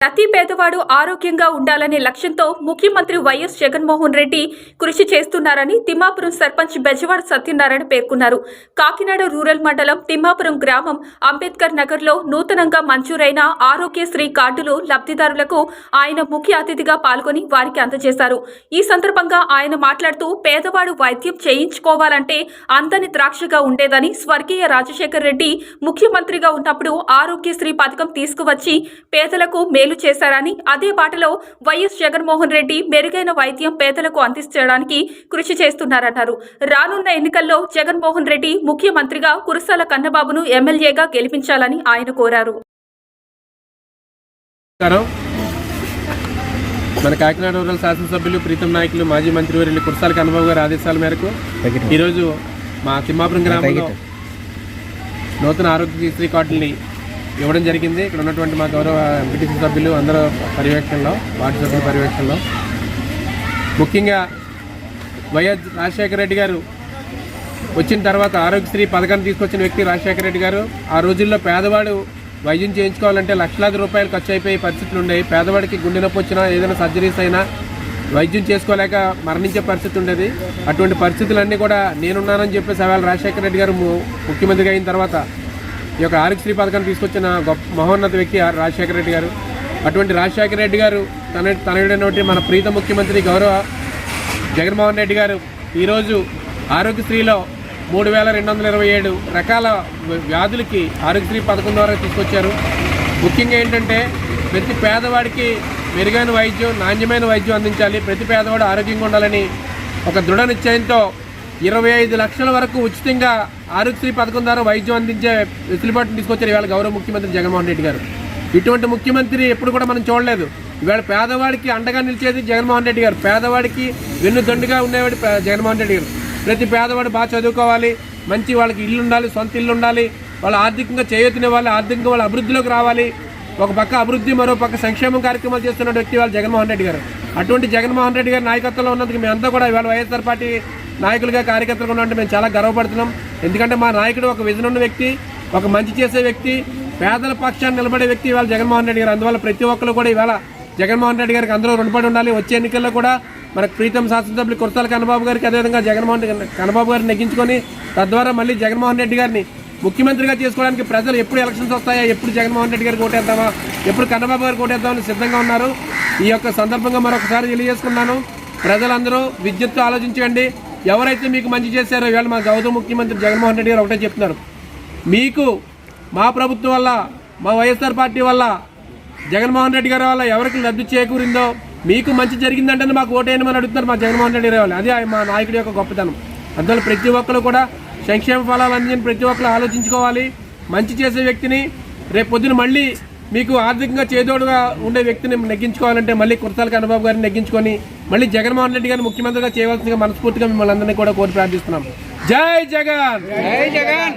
ప్రతి పేదవాడు ఆరోగ్యంగా ఉండాలనే లక్ష్యంతో ముఖ్యమంత్రి వైఎస్ జగన్మోహన్ రెడ్డి కృషి చేస్తున్నారని తిమ్మాపురం సర్పంచ్ బెజవాడ సత్యనారాయణ పేర్కొన్నారు. కాకినాడ రూరల్ మండలం తిమ్మాపురం గ్రామం అంబేద్కర్ నగర్లో నూతనంగా మంజూరైన ఆరోగ్యశ్రీ కార్డులు లబ్ధిదారులకు ఆయన ముఖ్య అతిథిగా పాల్గొని వారికి అందజేశారు. ఈ సందర్భంగా ఆయన మాట్లాడుతూ పేదవాడు వైద్యం చేయించుకోవాలంటే అందని ద్రాక్షగా ఉండేదని స్వర్గీయ రాజశేఖర్ రెడ్డి ముఖ్యమంత్రిగా ఉన్నప్పుడు ఆరోగ్యశ్రీ పథకం తీసుకువచ్చి పేదలకు మేలు చేశారని అదే బాటలో వైఎస్ జగన్మోహన్ రెడ్డి మెరుగైన వైద్యం పేదలకు అందించడానికి కృషి చేస్తున్నారన్నారు. రానున్న ఎన్నికల్లో జగన్మోహన్ రెడ్డి ముఖ్యమంత్రిగా కురసాల కన్నబాబును ఎమ్మెల్యేగా గెలిపించాలని ఆయన కోరారు. నమస్కారం. మన కాకినాడ రూరల్ శాసనసభ్యులు ప్రీతం నాయకులు మాజీ మంత్రివర్యులు కుర్సాల కన్నబాబు గారి ఆదేశాల మేరకు ఈరోజు మా తిమ్మాపురం గ్రామంలో నూతన ఆరోగ్యశ్రీ కార్డుల్ని ఇవ్వడం జరిగింది. ఇక్కడ ఉన్నటువంటి మా గౌరవ ఎంపీటీసీ సభ్యులు అందరూ పర్యవేక్షణలో వార్డు సభ్యుల పర్యవేక్షణలో. ముఖ్యంగా వైఎస్ రాజశేఖర రెడ్డి గారు వచ్చిన తర్వాత ఆరోగ్యశ్రీ పథకాన్ని తీసుకొచ్చిన వ్యక్తి రాజశేఖర రెడ్డి గారు. ఆ రోజుల్లో పేదవాడు వైద్యం చేయించుకోవాలంటే లక్షలాది రూపాయలు ఖర్చు అయిపోయే పరిస్థితులు ఉండేవి. పేదవాడికి గుండె నొప్పి వచ్చినా ఏదైనా సర్జరీస్ అయినా వైద్యం చేసుకోలేక మరణించే పరిస్థితి ఉండేది. అటువంటి పరిస్థితులన్నీ కూడా నేనున్నానని చెప్పేసి అవాళ రాజశేఖర రెడ్డి గారు ము- ముఖ్యమంత్రిగా అయిన తర్వాత ఈ యొక్క ఆరోగ్యశ్రీ పథకాన్ని తీసుకొచ్చిన గొప్ప మహోన్నత వ్యక్తి రాజశేఖర రెడ్డి గారు. అటువంటి రాజశేఖర రెడ్డి గారు తన తనయుడైనటువంటి మన ప్రీత ముఖ్యమంత్రి గౌరవ జగన్మోహన్ రెడ్డి గారు ఈరోజు ఆరోగ్యశ్రీలో మూడు వేల రెండు వందల ఇరవై ఏడు రకాల వ్యాధులకి ఆరోగ్యశ్రీ పథకం ద్వారా తీసుకొచ్చారు. ముఖ్యంగా ఏంటంటే ప్రతి పేదవాడికి మెరుగైన వైద్యం నాణ్యమైన వైద్యం అందించాలి. ప్రతి పేదవాడు ఆరోగ్యంగా ఉండాలని ఒక దృఢ నిశ్చయంతో ఇరవై ఐదు లక్షల వరకు ఉచితంగా ఆరోగ్యశ్రీ పథకం ద్వారా వైద్యం అందించే వెసులుబాటును తీసుకొచ్చారు ఇవాళ గౌరవ ముఖ్యమంత్రి జగన్మోహన్ రెడ్డి గారు. ఇటువంటి ముఖ్యమంత్రి ఎప్పుడు కూడా మనం చూడలేదు. ఇవాళ పేదవాడికి అండగా నిలిచేది జగన్మోహన్ రెడ్డి గారు. పేదవాడికి వెన్నుదండుగా ఉండేవాడు జగన్మోహన్ రెడ్డి గారు. ప్రతి పేదవాడు బాగా చదువుకోవాలి మంచి వాళ్ళకి ఇల్లు ఉండాలి సొంత ఇల్లు ఉండాలి వాళ్ళు ఆర్థికంగా చేయొత్తినివ్వాలి ఆర్థికంగా వాళ్ళ అభివృద్ధిలోకి రావాలి. ఒక పక్క అభివృద్ధి మరో పక్క సంక్షేమం కార్యక్రమాలు చేస్తున్న వ్యక్తి వాళ్ళు జగన్మోహన్ రెడ్డి గారు. అటువంటి జగన్మోహన్ రెడ్డి గారి నాయకత్వంలో ఉన్నందుకు మేమంతా కూడా ఇవాళ వైఎస్ఆర్ పార్టీ నాయకులుగా కార్యకర్తలుగా ఉన్నట్టు మేము చాలా గర్వపడుతున్నాం. ఎందుకంటే మా నాయకుడు ఒక విజన్ ఉన్న వ్యక్తి ఒక మంచి చేసే వ్యక్తి పేదల పక్షాన్ని నిలబడే వ్యక్తి ఇవాళ జగన్మోహన్ రెడ్డి గారు. అందువల్ల ప్రతి ఒక్కరు కూడా ఇవాళ జగన్మోహన్ రెడ్డి గారికి అందరూ రుణపడి ఉండాలి. వచ్చే ఎన్నికల్లో కూడా మనకు ప్రీతం శాసనసభ్యులు కుర్తాల కన్నబాబు గారికి అదేవిధంగా జగన్మోహన్ కన్నబాబు గారిని నెగ్గించుకొని తద్వారా మళ్ళీ జగన్మోహన్ రెడ్డి గారిని ముఖ్యమంత్రిగా చేసుకోవడానికి ప్రజలు ఎప్పుడు ఎలక్షన్స్ వస్తాయా ఎప్పుడు జగన్మోహన్ రెడ్డి గారికి ఓటేద్దామా ఎప్పుడు కన్నబాబు గారికి ఓటేద్దామని సిద్ధంగా ఉన్నారు. ఈ యొక్క సందర్భంగా మరొకసారి తెలియజేసుకున్నాను ప్రజలందరూ విద్యుత్తు ఆలోచించండి. ఎవరైతే మీకు మంచి చేశారో ఇవాళ మా గౌరవ ముఖ్యమంత్రి జగన్మోహన్ రెడ్డి గారు ఒకటే చెప్తున్నారు. మీకు మా ప్రభుత్వం వల్ల మా వైఎస్ఆర్ పార్టీ వల్ల జగన్మోహన్ రెడ్డి గారి వల్ల ఎవరికి లబ్ధి చేకూరిందో మీకు మంచి జరిగిందంటే మాకు ఓటేయమని అడుగుతున్నారు మా జగన్మోహన్ రెడ్డి గారి వాళ్ళు అదే మా నాయకుడి యొక్క గొప్పతనం. అందువల్ల ప్రతి ఒక్కరు కూడా సంక్షేమ ఫలాలు అందించిన ప్రతి ఒక్కరు ఆలోచించుకోవాలి. మంచి చేసే వ్యక్తిని రేపు పొద్దున మళ్ళీ మీకు ఆర్థికంగా చేదోడుగా ఉండే వ్యక్తిని నెగ్గించుకోవాలంటే మళ్ళీ కుర్తాల కన్నబాబు గారిని నెగ్గించుకొని మళ్ళీ జగన్మోహన్ రెడ్డి గారిని ముఖ్యమంత్రిగా చేయవలసిందిగా మనస్ఫూర్తిగా మిమ్మల్ని అందరినీ కూడా కోరి ప్రార్థిస్తున్నాం. జై జగన్! జై జగన్!